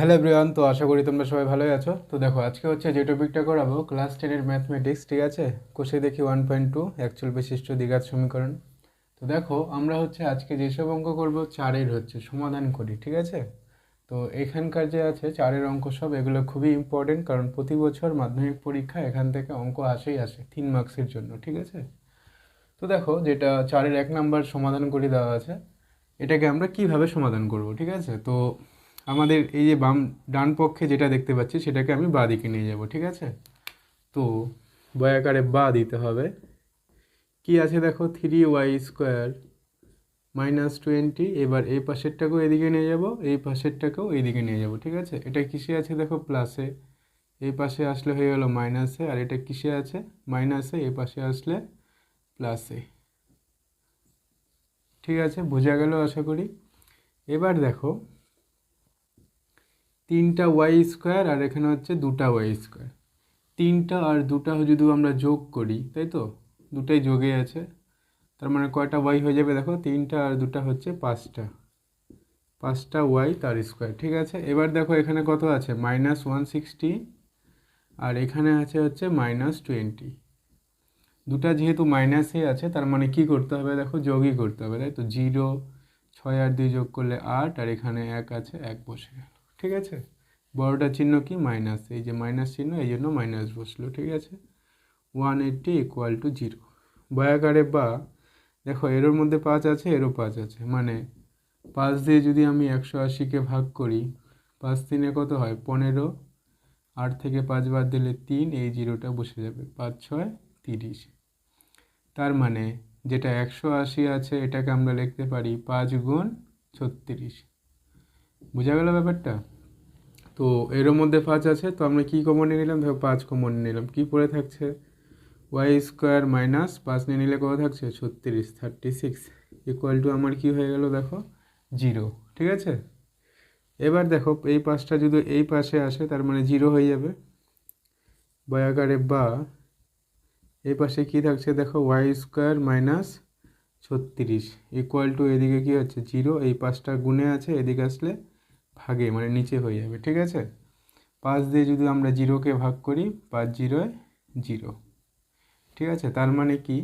Hello everyone, তো আশা করি তোমরা সবাই ভালোই আছো। তো দেখো, আজকে হচ্ছে যে টপিকটা করাবো ক্লাস টেনের ম্যাথমেটিক্স ঠিক আছে? কোষে দেখি ওয়ান পয়েন্ট টু অ্যাকচুয়াল বিশিষ্ট দ্বিঘাত সমীকরণ। তো দেখো, আমরা হচ্ছে আজকে যেসব অঙ্ক করব, চারের হচ্ছে, সমাধান করি, ঠিক আছে? তো এখানকার যে আছে, চারের অঙ্ক সব, এগুলো খুবই ইম্পর্টেন্ট কারণ প্রতি বছর মাধ্যমিক পরীক্ষা এখান থেকে অঙ্ক আসেই আসে, তিন মার্কসের জন্য, ঠিক আছে? তো দেখো, যেটা চারের এক নাম্বার সমাধান করে দেওয়া আছে, এটাকে আমরা কীভাবে সমাধান করব, ঠিক আছে? তো আমাদের এই যে বাম, ডান পক্ষে যেটা দেখতে পাচ্ছি, সেটাকে আমি বা দিকে নিয়ে যাব, ঠিক আছে? তো বয়াকারে বা দিতে হবে। কি আছে দেখো? Three Y square minus twenty এবার এই পাশেরটাকেও এদিকে নিয়ে যাব, এই পাশেরটাকেও এইদিকে নিয়ে যাব, ঠিক আছে? এটা কিসে আছে দেখো? প্লাসে এই পাশে আসলে হয়ে গেল মাইনাসে আর এটা কিসে আছে? মাইনাসে এই পাশে আসলে প্লাসে ঠিক আছে? বোঝা গেল আশা করি? এবার দেখো তিনটা ওয়াই স্কোয়ার আর এখানে হচ্ছে দুটা ওয়াই স্কোয়ার তিনটা আর দুটা যদি আমরা যোগ করি, তাই তো? দুটাই যোগে আছে। তার মানে কয়টা ওয়াই হয়ে যাবে দেখো? তিনটা আর দুটা হচ্ছে পাঁচটা। পাঁচটা ওয়াই তার স্কোয়ার ঠিক আছে? এবার দেখো এখানে কত আছে? মাইনাস ওয়ান সিক্সটি আর এখানে আছে হচ্ছে মাইনাস টোয়েন্টি দুটা যেহেতু মাইনাসে আছে, তার মানে কি করতে হবে দেখো? যোগই করতে হবে, তাই তো? জিরো ছয় আর দুই যোগ করলে আট, আর এখানে এক আছে, এক বসে। ঠিক আছে? বড়টা চিহ্ন কি? মাইনাস, এই যে মাইনাস চিহ্ন, এই জন্য মাইনাস বসল, ঠিক আছে? One eighty equal to zero বয়াকারে বা, দেখো, এরোর মধ্যে পাঁচ আছে, এরও পাঁচ আছে। মানে পাঁচ দিয়ে যদি আমি একশো আশিকে ভাগ করি, পাঁচ তিনে কত হয়? পনেরো। আট থেকে পাঁচ বাদ দিলে তিন, এই জিরোটা বসে যাবে। পাঁচ, ছয়, তিরিশ। তার মানে যেটা একশো আশি আছে, এটাকে আমরা লিখতে পারি পাঁচ গুণ ছত্রিশ। বোঝা গেল ব্যাপারটা? তো এরও মধ্যে পাঁচ আছে, তো আমরা কী কমন নিয়ে নিলাম? দেখো পাঁচ কমন নিলাম। কী পড়ে থাকছে? ওয়াই স্কোয়ার মাইনাস পাঁচ নিয়ে নিলে কত থাকছে? ছত্রিশ থার্টি সিক্স ইকুয়াল টু আমার কী হয়ে গেল দেখো? জিরো ঠিক আছে? এবার দেখো, এই পাঁচটা যদি এই পাশে আসে, তার মানে জিরো হয়ে যাবে। বয়াকারে বা, এই পাশে কী থাকছে দেখো? ওয়াই স্কোয়ার মাইনাস ছত্রিশ ইকুয়াল টু এদিকে কী হচ্ছে? জিরো এই পাঁচটা গুণে আছে, এদিকে আসলে ভাগে মানে নিচে হয়ে যাবে, ঠিক আছে? পাঁচ দিয়ে যদি আমরা জিরোকে ভাগ করি, পাঁচ জিরোয় জিরো, ঠিক আছে? তার মানে কি?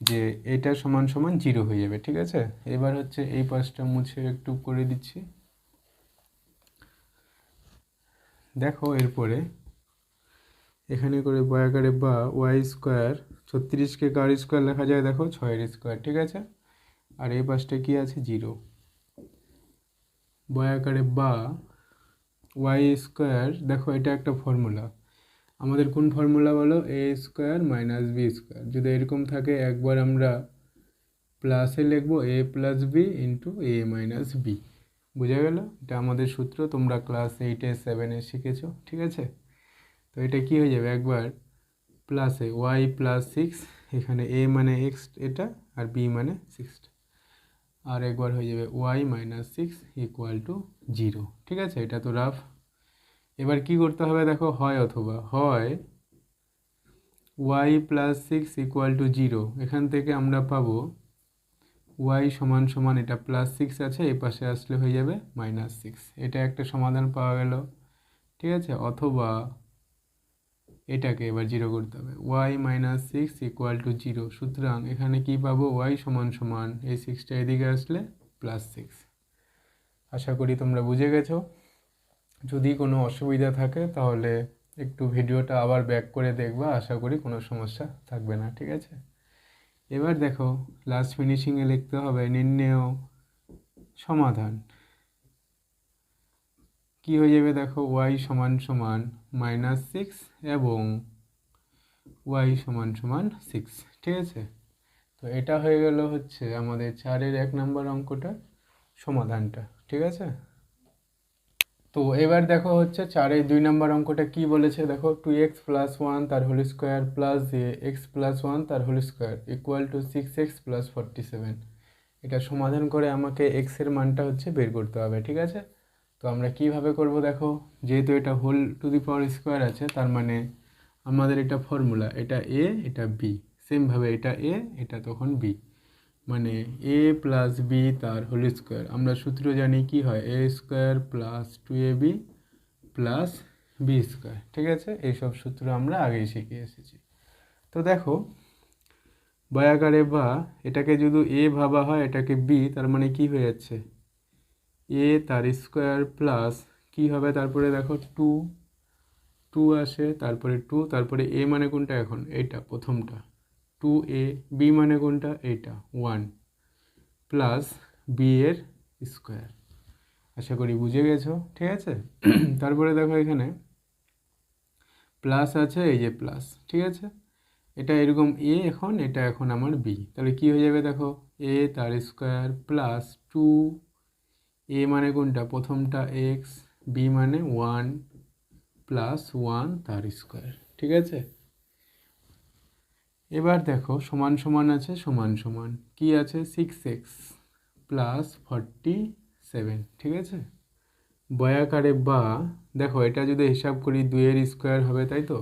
যে এটা সমান সমান জিরো হয়ে যাবে, ঠিক আছে? এবার হচ্ছে এই পাঁচটা মুছে একটু করে দিচ্ছি। দেখো, এরপরে এখানে করে বয়াকারে বা ওয়াই স্কোয়ার, ছত্রিশকে কার স্কোয়ার লেখা যায়? দেখো, ছয়ের স্কোয়ার, ঠিক আছে? আর এই পাশটা কি আছে? জিরো। বয়াকারে বা ওয়াই স্কোয়ার দেখো এটা একটা ফর্মুলা আমাদের কোন ফর্মুলা বলো? A square minus B square যদি এরকম থাকে, একবার আমরা প্লাসে লিখব A plus B into A minus B বোঝা গেল? এটা আমাদের সূত্র, তোমরা ক্লাস এইটে সেভেনে শিখেছো, ঠিক আছে? তো এটা কি হয়ে যাবে? একবার প্লাসে ওয়াই প্লাস সিক্স এখানে এ মানে এক্স এটা আর বি মানে সিক্স আর একবার হয়ে যাবে Y minus six equal to zero ঠিক আছে? এটা তো রাফ এবার কি করতে হবে দেখো? হয় অথবা হয় Y plus six equal to zero এখান থেকে আমরা পাবো ওয়াই সমান সমান এটা প্লাস সিক্স আছে, এই পাশে আসলে হয়ে যাবে মাইনাস সিক্স এটা একটা সমাধান পাওয়া গেল। ঠিক আছে? অথবা এটাকে এবার জিরো করতে হবে। Y minus six equal to zero সুতরাং এখানে কি পাবো? ওয়াই সমান সমান এই সিক্সটা এদিকে আসলে প্লাস সিক্স আশা করি তোমরা বুঝে গেছো। যদি কোনো অসুবিধা থাকে তাহলে একটু ভিডিওটা আবার ব্যাক করে দেখবা। আশা করি কোনো সমস্যা থাকবে না, ঠিক আছে? এবার দেখো লাস্ট ফিনিশিংয়ে লিখতে হবে নির্ণেয় সমাধান। কি হয়ে যাবে দেখো? ওয়াই সমান সমান মাইনাস সিক্স এবং ওয়াই সমান সমান সিক্স ঠিক আছে? তো এটা হয়ে গেল হচ্ছে আমাদের চারের এক নম্বর অঙ্কটা সমাধানটা, ঠিক আছে? তো এবার দেখো হচ্ছে চারের দুই নম্বর অঙ্কটা কি বলেছে? দেখো টু এক্স প্লাস ওয়ান তার whole square plus X plus one তার whole square equal to six X plus forty seven এটা সমাধান করে আমাকে এক্সের মানটা হচ্ছে বের করতে হবে, ঠিক আছে? তো আমরা কীভাবে করব দেখো? যেহেতু এটা whole to the power square আছে, তার মানে আমাদের এটা ফর্মুলা এটা এ এটা বি সেমভাবে এটা এ এটা তখন বি মানে এ প্লাস বি তার হোল স্কোয়ার আমরা সূত্র জানি কি হয়? A square plus two A B plus B square ঠিক আছে? এইসব সূত্র আমরা আগেই শিখে এসেছি। তো দেখো, বয়াকারে বা এটাকে যদি এ ভাবা হয়, এটাকে বি তার মানে কি হয়ে যাচ্ছে? এ তার স্কোয়ার প্লাস কি হবে? তারপরে দেখো টু টু আসে, তারপরে টু তারপরে এ মানে কোনটা এখন? এইটা, প্রথমটা। টু এ বি মানে কোনটা? এইটা ওয়ান প্লাস বি এর স্কোয়ার আশা করি বুঝে গেছো, ঠিক আছে? তারপরে দেখো এখানে প্লাস আছে, এই যে প্লাস ঠিক আছে? এটা এরকম এ এখন, এটা এখন আমার বি তাহলে কি হয়ে যাবে দেখো? এ তার স্কোয়ার প্লাস টু এ মানে কোনটা? প্রথমটা এক্স বি মানে ওয়ান প্লাস ওয়ান তার স্কোয়ার ঠিক আছে? এবার দেখো, সমান সমান আছে, সমান সমান। কি আছে? Six X plus forty seven ঠিক আছে? বয়াকারে বা, দেখো, এটা যদি হিসাব করি দুইয়ের স্কোয়ার হবে, তাই তো?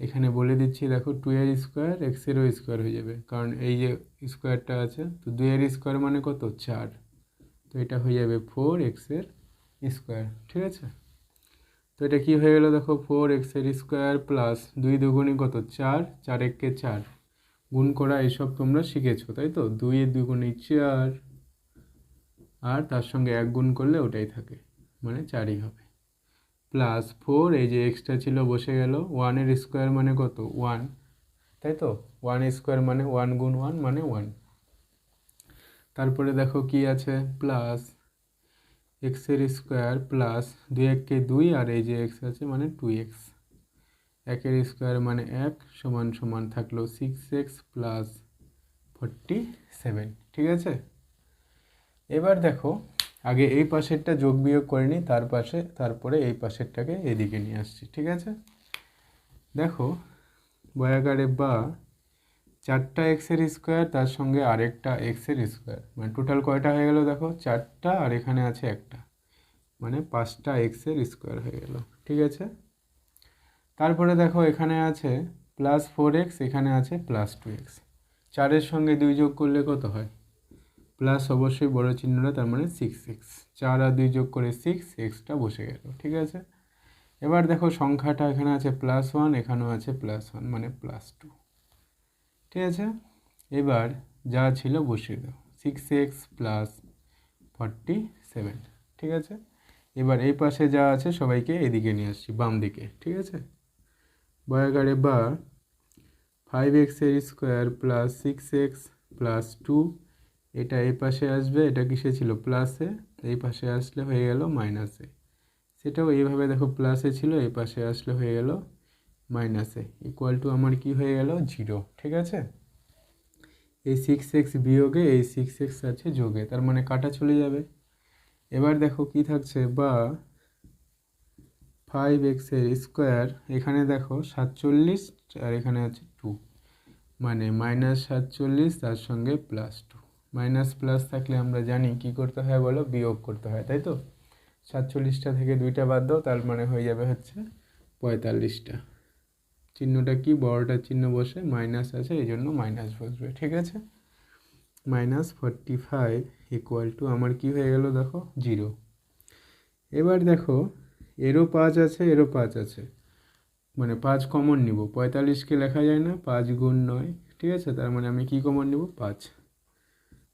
এখানে বলে দিচ্ছি, দেখো টু এর স্কোয়ার এক্সেরও স্কোয়ার হয়ে যাবে। কারণ এই যে স্কোয়ারটা আছে, তো দুইয়ের স্কোয়ার মানে কত? চার। তো এটা হয়ে যাবে ফোর এক্সের স্কোয়ার ঠিক আছে? তো এটা কি হয়ে গেল দেখো ফোর এক্সের স্কোয়ার প্লাস দুই দুগুণি কত? চার চার এককে চার। গুণ করা এইসব তোমরা শিখেছো, তাই তো? দুইয়ের দুগুণি চার, আর তার সঙ্গে এক গুণ করলে ওটাই থাকে মানে চারই হবে। প্লাস ফোর এই যে এক্সট্রা ছিল, বসে গেল। ওয়ানের স্কোয়ার মানে কত? ওয়ান তাই তো? ওয়ান স্কোয়ার মানে ওয়ান গুণ ওয়ান মানে ওয়ান তারপরে দেখো কি আছে? প্লাস এক্সের স্কোয়ার প্লাস দুই এককে দুই আর এই যে এক্স আছে মানে টু এক্স একের স্কোয়ার মানে এক সমান সমান থাকল six X plus forty seven ঠিক আছে? এবার দেখো, আগে এই পাশেরটা যোগ বিয়োগ করে নিই, তার পাশে, তারপরে এই পাশেরটাকে এদিকে নিয়ে আসছি, ঠিক আছে? দেখো বয়াকারে বা চারটা এক্সের স্কোয়ার তার সঙ্গে আরেকটা এক্সের স্কোয়ার মানে টোটাল কয়টা হয়ে গেল দেখো? চারটা, আর এখানে আছে একটা। মানে পাঁচটা এক্সের স্কোয়ার হয়ে গেল। ঠিক আছে? তারপরে দেখো, এখানে আছে প্লাস ফোর এক্স এখানে আছে প্লাস টু এক্স চারের সঙ্গে দুই যোগ করলে কত হয়? প্লাস অবশ্যই বড় চিহ্নটা, তার মানে সিক্স এক্স চার আর দুই যোগ করে সিক্স এক্সটা বসে গেল। ঠিক আছে? এবার দেখো, সংখ্যাটা এখানে আছে প্লাস ওয়ান এখানেও আছে প্লাস ওয়ান মানে প্লাস টু ঠিক আছে? এবার যা ছিল বসিয়ে দাও। Six X plus forty seven ঠিক আছে? এবার এই পাশে যা আছে সবাইকে এদিকে নিয়ে আসছি, বাম দিকে, ঠিক আছে? বয়াগারে বা ফাইভ এক্সের square plus six X plus two এটা এই পাশে আসবে, এটা কিসে ছিল? প্লাসে এই পাশে আসলে হয়ে গেল মাইনাসে সেটাও এইভাবে দেখো প্লাসে ছিল, এই পাশে আসলে হয়ে গেল মাইনাসে ইকুয়াল টু আমার কি হয়ে গেল? জিরো ঠিক আছে? এই সিক্স এক্স বিয়োগে এই সিক্স এক্স আছে যোগে, তার মানে কাটা চলে যাবে। এবার দেখো কি থাকছে, বা ফাইভ এক্সের স্কোয়ার এখানে দেখো সাতচল্লিশ আর এখানে আছে টু মানে মাইনাস সাতচল্লিশ তার সঙ্গে প্লাস টু মাইনাস প্লাস থাকলে আমরা জানি কি করতে হয় বলো? বিয়োগ করতে হয়, তাই তো? সাতচল্লিশটা থেকে দুইটা বাদ দাও, তার মানে হয়ে যাবে হচ্ছে পঁয়তাল্লিশটা। চিহ্নটা কি? বড়টার চিহ্ন বসে মাইনাস আছে, এই জন্য মাইনাস বসবে, ঠিক আছে? Minus forty five equal to আমার কি হয়ে গেল দেখো? জিরো এবার দেখো, এরও পাঁচ আছে, এরও পাঁচ আছে। মানে পাঁচ কমন নিব। পঁয়তাল্লিশকে লেখা যায় না? পাঁচ গুণ নয়, ঠিক আছে? তার মানে আমি কি কমন নিব? পাঁচ।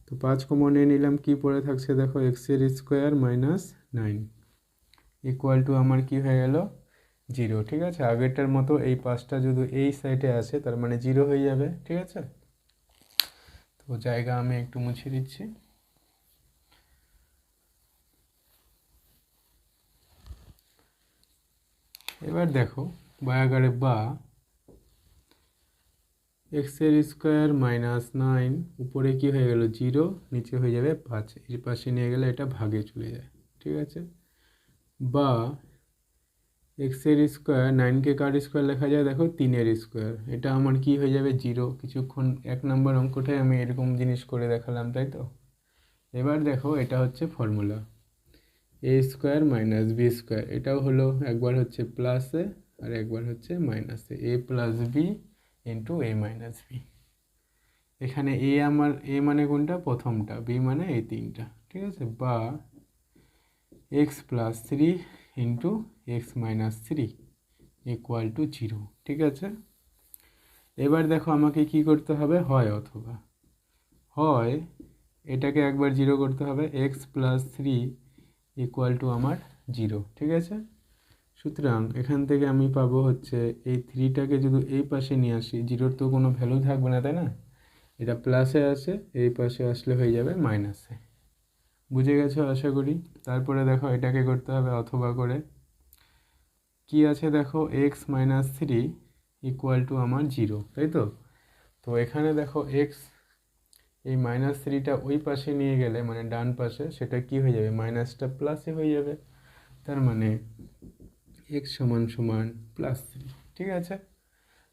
তো পাঁচ কমন নিয়ে নিলাম, কি পড়ে থাকছে দেখো? এক্সের square minus nine equal to আমার কি হয়ে গেল? জিরো, ঠিক আছে? আগেরটার মতো এই পাঁচটা যদি এই সাইডে আসে, তার মানে জিরো হয়ে যাবে, ঠিক আছে? তো জায়গা আমি একটু মুছে দিচ্ছি। এবার দেখো বয়াগারে বা এক্সের স্কোয়ার মাইনাস নাইন উপরে কি হয়ে গেল? জিরো, নিচে হয়ে যাবে পাঁচ। এই পাশে নিয়ে গেলে এটা ভাগে চলে যায়, ঠিক আছে? বা এক্সের স্কোয়ার, নাইনকে কার স্কোয়ার লেখা যায়? দেখো, তিনের স্কোয়ার। এটা আমার কি হয়ে যাবে? জিরো। কিছুক্ষণ, এক নম্বর অঙ্কটাই আমি এরকম জিনিস করে দেখালাম, তাই তো? এবার দেখো, এটা হচ্ছে formula. A square minus B square. এটাও হলো, একবার হচ্ছে প্লাসে আর একবার হচ্ছে মাইনাসে A plus B into A minus B. এখানে এ আমার, এ মানে কোনটা? প্রথমটা। বি মানে এই তিনটা। ঠিক আছে? বা X plus three into X minus three equal to zero ঠিক আছে? এবার দেখো আমাকে কি করতে হবে? হয় অথবা। হয়, এটাকে একবার জিরো করতে হবে X plus three equal to আমার জিরো ঠিক আছে? সুতরাং এখান থেকে আমি পাবো হচ্ছে এই থ্রিটাকে যদি এই পাশে নিয়ে আসি জিরোর তো কোনো ভ্যালু থাকবে না, তাই না? এটা প্লাসে আসে, এই পাশে আসলে হয়ে যাবে মাইনাসে বুঝে গেছো আশা করি? তারপরে দেখো এটাকে করতে হবে অথবা করে। কি আছে দেখো? X minus three equal to আমার জিরো তাই তো? তো এখানে দেখো এক্স এই মাইনাস থ্রিটা ওই পাশে নিয়ে গেলে মানে ডান পাশে, সেটা কি হয়ে যাবে? মাইনাসটা প্লাসে হয়ে যাবে। তার মানে এক্স সমান সমান প্লাস থ্রি ঠিক আছে?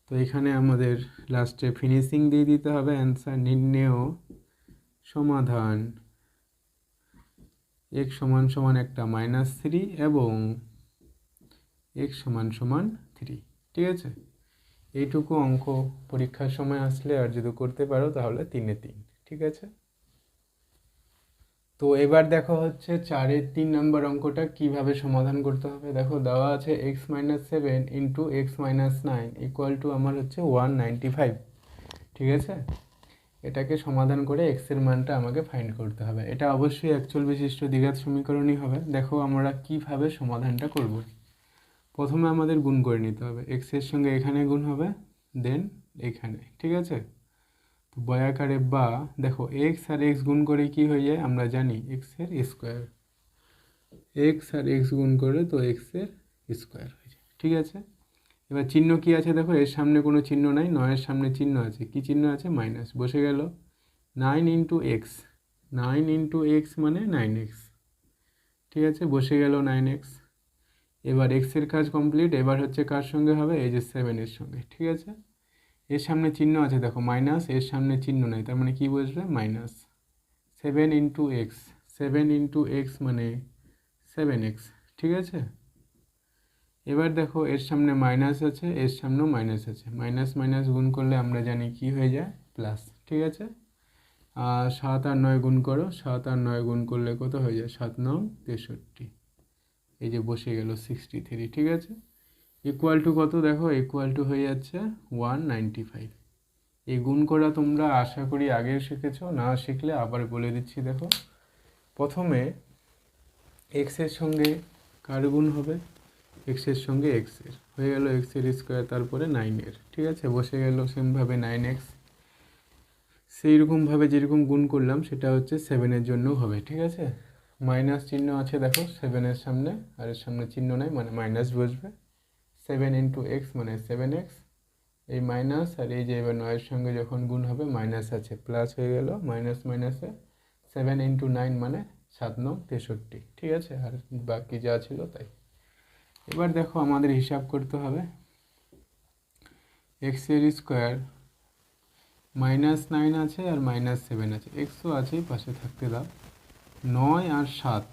তো এখানে আমাদের লাস্টে ফিনিশিং দিয়ে দিতে হবে অ্যান্সার নির্ণেয় সমাধান। এক্স সমান সমান একটা মাইনাস থ্রি এবং এক্স সমান সমান থ্রি ঠিক আছে? এইটুকু অঙ্ক পরীক্ষার সময় আসলে আর যদি করতে পারো তাহলে তিনে তিন, ঠিক আছে? তো এবার দেখো হচ্ছে চারের তিন নম্বর অঙ্কটা কীভাবে সমাধান করতে হবে? দেখো দেওয়া আছে X minus seven into X minus nine equal to আমার হচ্ছে ওয়ান নাইনটি ফাইভ ঠিক আছে? এটাকে সমাধান করে এক্সের মানটা আমাকে ফাইন্ড করতে হবে। এটা অবশ্যই অ্যাকচুয়াল বিশিষ্ট দ্বিঘাত সমীকরণই হবে। দেখো আমরা কীভাবে সমাধানটা করব। প্রথমে আমাদের গুণ করে নিতে হবে। এক্সের সঙ্গে এখানে গুণ হবে দেন এখানে, ঠিক আছে? তো বয়াকারে বা, দেখো এক্স আর এক্স গুণ করে কি হয়ে যায়? আমরা জানি এক্সের স্কোয়ার এক্স আর এক্স গুণ করে তো এক্সের স্কোয়ার হয়ে যায়, ঠিক আছে? এবার চিহ্ন কি আছে দেখো? এর সামনে কোনো চিহ্ন নাই, নয়ের সামনে চিহ্ন আছে। কি চিহ্ন আছে? মাইনাস। বসে গেল। Nine into X. Nine into X মানে নাইন এক্স। ঠিক আছে? বসে গেল নাইন এক্স। এবার এক্সের কাজ কমপ্লিট। এবার হচ্ছে কার সঙ্গে হবে? এই যে সেভেনের সঙ্গে। ঠিক আছে? এর সামনে চিহ্ন আছে দেখো। মাইনাস। এর সামনে চিহ্ন নাই। তার মানে কি বুঝবে minus. Seven into X. Seven into X মানে সেভেন এক্স। ঠিক আছে? এবার দেখো এর সামনে মাইনাস আছে, এর সামনেও মাইনাস আছে। মাইনাস মাইনাস গুণ করলে আমরা জানি কি হয়ে যায়? প্লাস ঠিক আছে? সাত আর নয় গুণ করো, সাত আর নয় গুণ করলে কত হয়ে যায়? সাত নং তেষট্টি। এই যে বসে গেল সিক্সটি থ্রি ঠিক আছে? ইকুয়াল টু কত দেখো? ইকুয়াল টু হয়ে যাচ্ছে ওয়ান নাইনটি ফাইভ এই গুণ করা তোমরা আশা করি আগে শিখেছো, না শিখলে আবার বলে দিচ্ছি, দেখো। প্রথমে এক্সের সঙ্গে কার গুণ হবে? এক্সের সঙ্গে এক্সের হয়ে গেল এক্সের স্কোয়ার তারপরে নাইনের ঠিক আছে? বসে গেল সেমভাবে নাইন এক্স সেই রকমভাবে যেরকম গুণ করলাম, সেটা হচ্ছে সেভেনের জন্যও হবে। ঠিক আছে? মাইনাস চিহ্ন আছে, দেখো সেভেনের সামনে। আর এর সামনে চিহ্ন নাই মানে মাইনাস বসবে। সেভেন ইন্টু এক্স মানে সেভেন এক্স এই মাইনাস আর এই যে এবার নয়ের সঙ্গে যখন গুণ হবে মাইনাস আছে। প্লাস হয়ে গেল মাইনাস মাইনাসে সেভেন ইন্টু নাইন মানে সাত নং তেষট্টি। ঠিক আছে? আর বাকি যা ছিল তাই। এবার দেখো আমাদের হিসাব করতে হবে। এক্স এক্সের স্কোয়ার মাইনাস নাইন আছে আর মাইনাস সেভেন আছে। এক্সও আছেই, পাশে থাকতে দাও। নয় আর সাত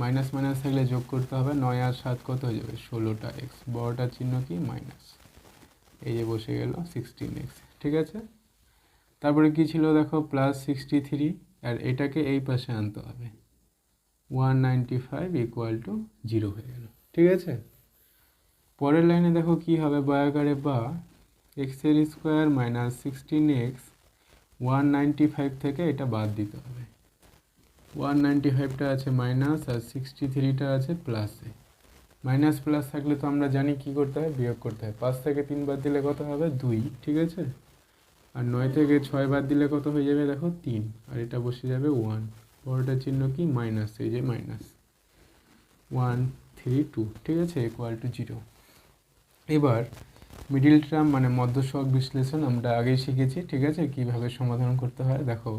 মাইনাস মাইনাস থাকলে যোগ করতে হবে। নয় আর সাত কত হয়ে যাবে? ষোলোটা। এক্স বড়টার চিহ্ন কি? মাইনাস এই যে বসে গেল সিক্সটিন এক্স ঠিক আছে? তারপরে কি ছিল দেখো? প্লাস সিক্সটি থ্রি আর এটাকে এই পাশে আনতে হবে। One ninety five equal to zero হয়ে গেল, ঠিক আছে? পরের লাইনে দেখো কি হবে বয়াকারে বা এক্সের square minus sixteen X one ninety five থেকে এটা বাদ দিতে হবে। ওয়ান নাইনটি ফাইভটা আছে মাইনাস আর সিক্সটি থ্রিটা আছে প্লাসে মাইনাস প্লাস থাকলে তো আমরা জানি কি করতে হয়, বিয়োগ করতে হয়। পাঁচ থেকে তিন বাদ দিলে কত হবে? দুই, ঠিক আছে? আর নয় থেকে ছয় বাদ দিলে কত হয়ে যাবে? দেখো তিন, আর এটা বসে যাবে ওয়ান। বড়টার চিহ্ন কি? মাইনাস, এই যে মাইনাস। ওয়ান, থ্রি, টু, ঠিক আছে? ইকুয়াল টু জিরো এবার মিডিল টার্ম মানে মধ্যসহগ বিশ্লেষণ আমরা আগেই শিখেছি, ঠিক আছে? কীভাবে সমাধান করতে হয়? দেখো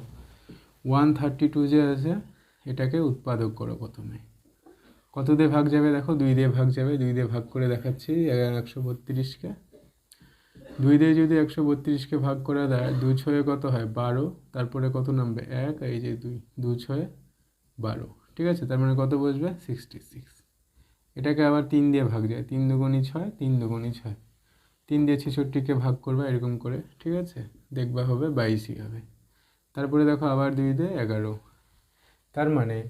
ওয়ান থার্টি টু যে আছে, এটাকে উৎপাদক করো প্রথমে। কত দিয়ে ভাগ যাবে? দেখো, দুই দিয়ে ভাগ যাবে। দুই দিয়ে ভাগ করে দেখাচ্ছি একশো বত্রিশকে দুই দিয়ে যদি একশো বত্রিশকে ভাগ করে দেয় দু ছয়ে কত হয়? বারো। তারপরে কত নামবে? এক। এই যে দুই। দু ছয়ে বারো। ঠিক আছে? তার মানে কত বসবে? সিক্সটি সিক্স এটাকে আবার তিন দিয়ে ভাগ যায়। তিন দুগুণি ছয়, তিন দুগুণি ছয়। তিন দিয়ে ছেষট্টিকে ভাগ করবে এরকম করে, ঠিক আছে? দেখবা হবে বাইশই হবে। তারপরে দেখো আবার দুই দিয়ে এগারো। তার মানে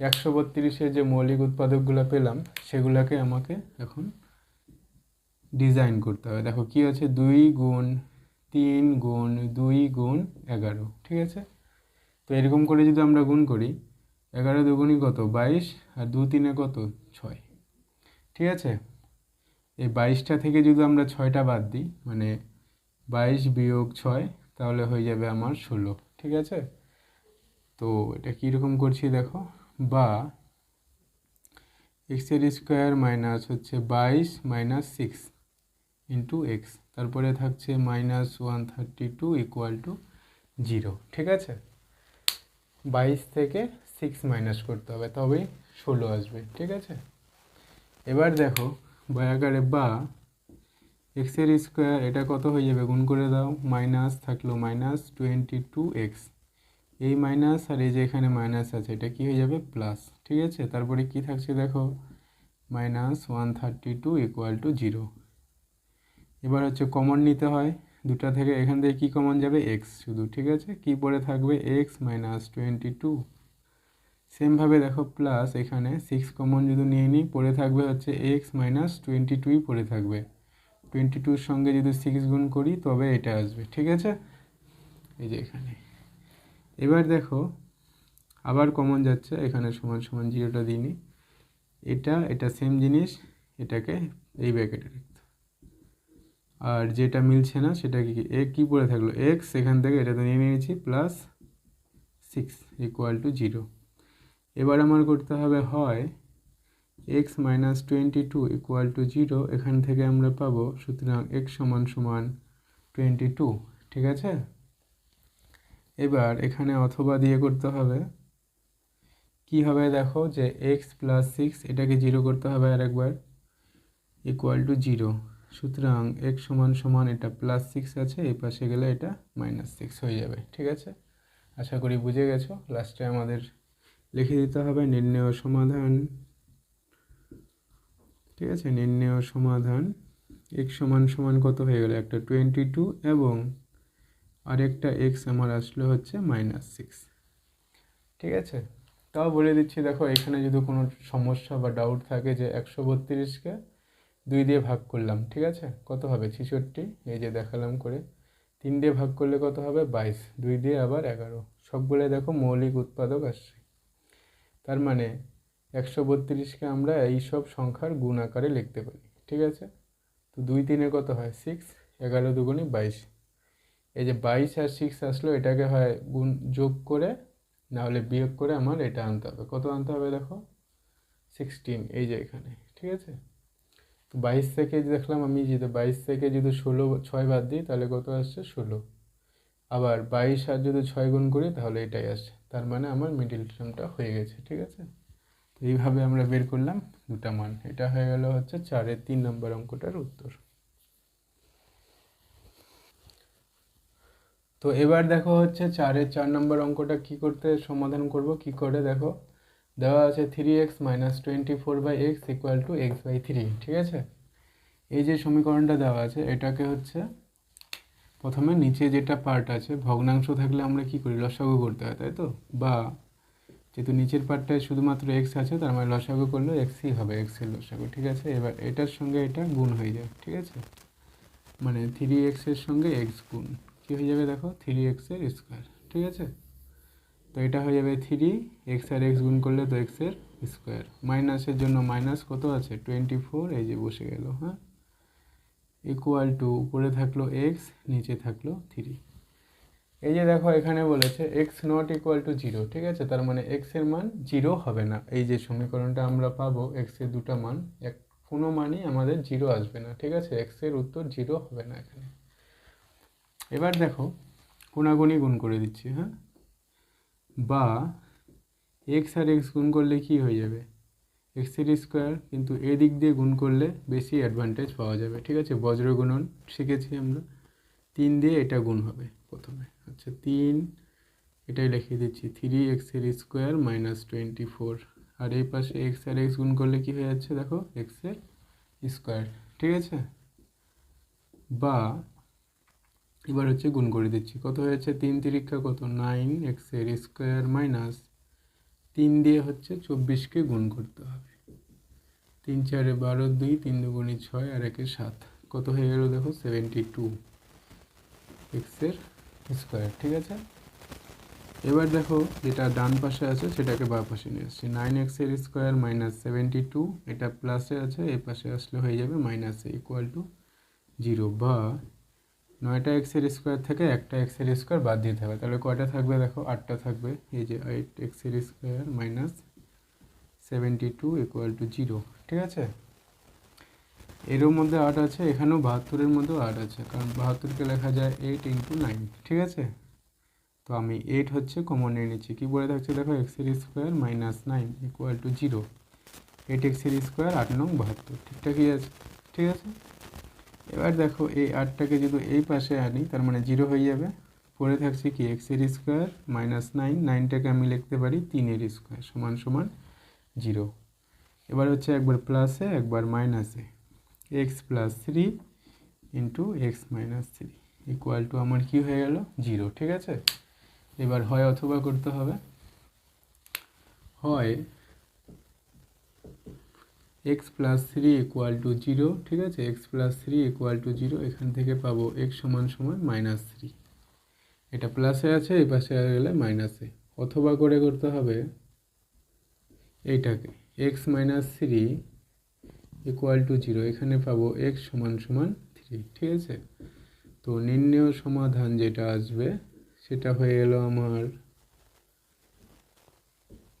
একশো বত্রিশের যে মৌলিক উৎপাদকগুলো পেলাম, সেগুলোকে আমাকে এখন ডিজাইন করতে হবে। দেখো কি আছে? দুই গুণ তিন গুণ দুই গুণ এগারো, ঠিক আছে? তো এরকম করে যদি আমরা গুণ করি, এগারো দুগুণই কত? বাইশ, আর দু তিনে কত? ছয়। ঠিক আছে? এই বাইশটা থেকে যদি আমরা ছয়টা বাদ দিই মানে বাইশ বিয়োগ ছয়, তাহলে হয়ে যাবে আমার ষোলো, ঠিক আছে? তো এটা কীরকম করছি দেখো, বা এক্সের স্কোয়ার মাইনাস হচ্ছে বাইশ মাইনাস সিক্স ইন্টু এক্স তারপরে থাকছে minus one thirty two equal to zero, ঠিক আছে? বাইশ থেকে সিক্স মাইনাস করতে হবে, তবেই ষোলো আসবে, ঠিক আছে? এবার দেখো বয়াকারে বা এক্সের স্কোয়ার এটা কত হয়ে যাবে? গুণ করে দাও মাইনাস থাকল মাইনাস টোয়েন্টি টু এক্স এই মাইনাস আর এই যে এখানে মাইনাস আছে, এটা কি হয়ে যাবে? প্লাস ঠিক আছে? তারপরে কি থাকছে দেখো? Minus one thirty two equal to zero এবার হচ্ছে কমন নিতে হয়, দুটা থেকে এখান থেকে কী কমন যাবে? এক্স শুধু, ঠিক আছে? কি পড়ে থাকবে? এক্স মাইনাস টোয়েন্টি টু সেমভাবে দেখো প্লাস এখানে সিক্স কমন যদি নিয়ে নিই, পড়ে থাকবে হচ্ছে এক্স মাইনাস টোয়েন্টি টুই পড়ে থাকবে। টোয়েন্টি টুর সঙ্গে যদি সিক্স গুণ করি, তবে এটা আসবে, ঠিক আছে? এই যে এখানে। এবার দেখো, আবার কমন যাচ্ছে, এখানে সমান সমান জিরোটা দিইনি এটা এটা সেম জিনিস, এটাকে এই ব্যাকেটে রাখতে। আর যেটা মিলছে না, সেটা কি, এ কী পড়ে থাকল? এক্স এখান থেকে এটা তো নিয়ে নিয়েছি plus six equal to zero এবার আমার করতে হবে হয় X minus twenty two equal to zero এখান থেকে আমরা পাবো সুতরাং এক্স সমান সমান টোয়েন্টি টু ঠিক আছে? এবার এখানে অথবা দিয়ে করতে হবে, কি হবে দেখো যে এক্স প্লাস সিক্স এটাকে জিরো করতে হবে আর একবার ইকুয়াল টু জিরো সুতরাং এক্স সমান সমান এটা প্লাস সিক্স আছে, এই পাশে গেলে এটা মাইনাস সিক্স হয়ে যাবে, ঠিক আছে? আশা করি বুঝে গেছো লাস্টে আমাদের লিখে দিতে হবে নির্ণয় সমাধান। ঠিক আছে? নির্ণয় সমাধান। এক্স সমান সমান কত হয়ে গেল? একটা টোয়েন্টি টু এবং আরেকটা এক্স আমার আসলে হচ্ছে মাইনাস সিক্স ঠিক আছে? তাও বলে দিচ্ছি, দেখো, এখানে যদি কোনো সমস্যা বা ডাউট থাকে যে একশো বত্রিশকে দুই দিয়ে ভাগ করলাম, ঠিক আছে? কত হবে? ছেষট্টি। এই যে দেখালাম করে। তিন দিয়ে ভাগ করলে কত হবে? বাইশ। দুই দিয়ে আবার এগারো। সবগুলো দেখো মৌলিক উৎপাদক আসছে। তার মানে একশো বত্রিশকে আমরা এই সব সংখ্যার গুণ আকারে লিখতে পারি, ঠিক আছে? তো দুই তিনে কত হয়? সিক্স এগারো দুগুণে বাইশ। এই যে বাইশ আর সিক্স আসলো, এটাকে হয় গুণ যোগ করে, নাহলে বিয়োগ করে আমার এটা আনতে হবে। কত আনতে হবে দেখো? সিক্সটিন এই যে এখানে, ঠিক আছে? তো বাইশ থেকে দেখলাম আমি যদি বাইশ থেকে যদি ষোলো, ছয় বাদ দিই, তাহলে কত আসছে? ষোলো। আবার বাইশ আর যদি ছয় গুণ করি, তাহলে এটাই আসছে। তার মানে আমার মিডিল টার্মটা হয়ে গেছে, ঠিক আছে? তো এইভাবে আমরা বের করলাম দুটা মান। এটা হয়ে গেল হচ্ছে চারের তিন নম্বর অঙ্কটার উত্তর। তো এবার দেখো হচ্ছে চারের চার নম্বর অঙ্কটা কি করতে সমাধান করব, কি করে দেখো? দেওয়া আছে three X minus twenty four by X equal to X by three ঠিক আছে? এই যে সমীকরণটা দেওয়া আছে, এটাকে হচ্ছে প্রথমে নিচে যেটা পার্ট আছে, ভগ্নাংশ থাকলে আমরা কি করি? লসাগু করতে হয়, তাই তো? বা যেহেতু নিচের পার্টটায় শুধুমাত্র এক্স আছে, তার মানে লসাগু করলে এক্সই হবে এক্সের লসাগু, ঠিক আছে? এবার এটার সঙ্গে এটা গুণ হয়ে যায় ঠিক আছে? মানে থ্রি এক্সের সঙ্গে এক্স গুণ। কী হয়ে যাবে দেখো? থ্রি এক্সের স্কোয়ার ঠিক আছে? তো এটা হয়ে যাবে থ্রি এক্স আর এক্স গুণ করলে তো এক্সের স্কোয়ার মাইনাসের জন্য মাইনাস কত আছে? টোয়েন্টি ফোর এই যে বসে গেল হ্যাঁ? ইকুয়াল টু উপরে থাকল এক্স নিচে থাকল থ্রি এই যে দেখো এখানে বলেছে X not equal to zero ঠিক আছে? তার মানে এক্সের মান জিরো হবে না। এই যে সমীকরণটা আমরা পাবো এক্সের দুটো মান, এক কোনো মানই আমাদের জিরো আসবে না, ঠিক আছে? এক্সের উত্তর জিরো হবে না এখানে। এবার দেখো গুণাগুণি গুণ করে দিচ্ছি হ্যাঁ? বা এক্স আর এক্স গুণ করলে কি হয়ে যাবে? এক্সের স্কোয়ার কিন্তু এদিক দিয়ে গুণ করলে বেশি অ্যাডভান্টেজ পাওয়া যাবে। ঠিক আছে? বজ্র গুণন শিখেছি আমরা। তিন দিয়ে এটা গুণ হবে প্রথমে। আচ্ছা তিন, এটাই লিখিয়ে দিচ্ছি। থ্রি এক্সের স্কোয়ার মাইনাস টোয়েন্টি ফোর আর এই পাশে এক্স আর এক্স গুণ করলে কী হয়ে যাচ্ছে? দেখো এক্সের স্কোয়ার ঠিক আছে? বা, এবার হচ্ছে গুণ করে দিচ্ছি। কত হয়েছে? তিন তিরিক্ষা কত? নাইন এক্সের স্কোয়ার মাইনাস তিন দিয়ে হচ্ছে চব্বিশকে গুণ করতে হবে। তিন চারে বারো, দুই, তিন দুগুণি ছয়, আর একে সাত। কত হয়ে গেল দেখো? সেভেন্টি টু এক্সের স্কোয়ার ঠিক আছে? এবার দেখো যেটা ডান পাশে আছে, সেটাকে বা পাশে নিয়ে আসছি। নাইন এক্সের স্কোয়ার মাইনাস সেভেন্টি টু এটা প্লাসে আছে এ পাশে আসলে হয়ে যাবে মাইনাসে ইকুয়াল টু জিরো বা নয়টা এক্সের স্কোয়ার থেকে একটা এক্সের স্কোয়ার বাদ দিতে হবে। তাহলে কয়টা থাকবে দেখো? আটটা থাকবে। এই যে এইট এক্সের square minus seventy two equal to zero ঠিক আছে? এরও মধ্যে আট আছে, এখানেও বাহাত্তরের মধ্যেও আট আছে, কারণ বাহাত্তরকে লেখা যায় এইট ইন্টু নাইন ঠিক আছে? তো আমি এইট হচ্ছে কমন নিয়ে নিচ্ছি। কী বলে থাকছে? দেখো এক্সের square minus nine equal to zero eight এক্সের স্কোয়ার আট নং বাহাত্তর, ঠিকঠাকই আছে, ঠিক আছে? এবার দেখো, এই আটটাকে যদি এই পাশে আনি, তার মানে জিরো হয়ে যাবে। পরে থাকছে কি? এক্সের স্কোয়ার মাইনাস নাইন নাইনটাকে আমি লিখতে পারি তিনের স্কোয়ার সমান সমান জিরো এবার হচ্ছে একবার প্লাসে একবার মাইনাসে X plus three into X minus three equal to আমার কী হয়ে গেল? জিরো ঠিক আছে? এবার হয় অথবা করতে হবে। হয় x plus three equal to zero ঠিক আছে? X plus three equal to zero এখান থেকে পাবো এক্স সমান সমান মাইনাস থ্রি এটা প্লাসে আছে, এই পাশে গেলে মাইনাসে অথবা করে করতে হবে এইটাকে। X minus three equal to zero এখানে পাবো এক্স সমান সমান থ্রি ঠিক আছে? তো নির্ণয় সমাধান যেটা আসবে, সেটা হয়ে গেল আমার,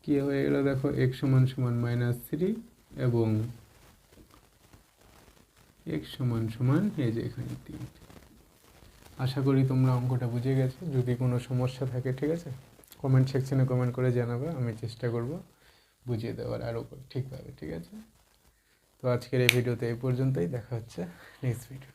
কি হয়ে গেল দেখো এক্স সমান সমান মাইনাস থ্রি এবং এক্স সমান সমান, এই যে এখানে তিন। আশা করি তোমরা অঙ্কটা বুঝে গেছো। যদি কোনো সমস্যা থাকে, ঠিক আছে? কমেন্ট সেকশনে কমেন্ট করে জানাবে, আমি চেষ্টা করব। বুঝিয়ে দেওয়ার আরও ঠিকভাবে, ঠিক আছে? তো আজকের এই ভিডিওতে এই পর্যন্তই, দেখা হচ্ছে নেক্সট ভিডিও